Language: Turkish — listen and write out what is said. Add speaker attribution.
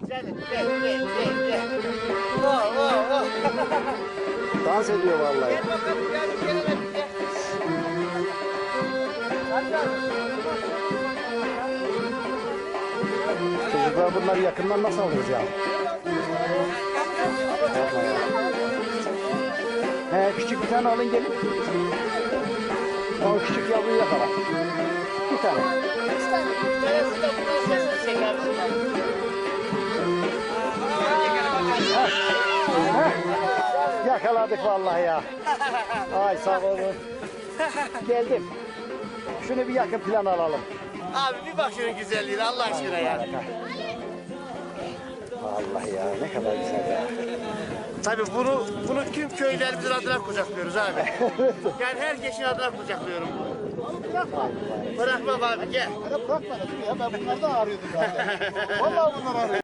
Speaker 1: Canım gel gel gel gel. Oh oh oh.
Speaker 2: Dans ediyor vallahi.
Speaker 1: Gel bakalım gel gel gel.
Speaker 2: Çocuklar bunları yakından nasıl alırız ya? He, küçük bir tane alın gelin. O küçük yavruyu yakala. Bir tane.
Speaker 1: Neresi de bunun sesini
Speaker 2: Heh, yakaladık vallahi ya. Ay sağ olun. Geldim. Şunu bir yakın plan alalım.
Speaker 1: Abi bir bak şunun güzelliğine Allah aşkına ya.
Speaker 2: Vallahi ya ne kadar güzel ya.
Speaker 1: Tabii bunu bunu tüm köylerimizin adına kucaklıyoruz abi. yani herkesin adına kucaklıyorum. Bırakmam abi gel.
Speaker 2: Bırakma ya ben bunlardan arıyordum zaten. Vallahi bunlar arıyordum.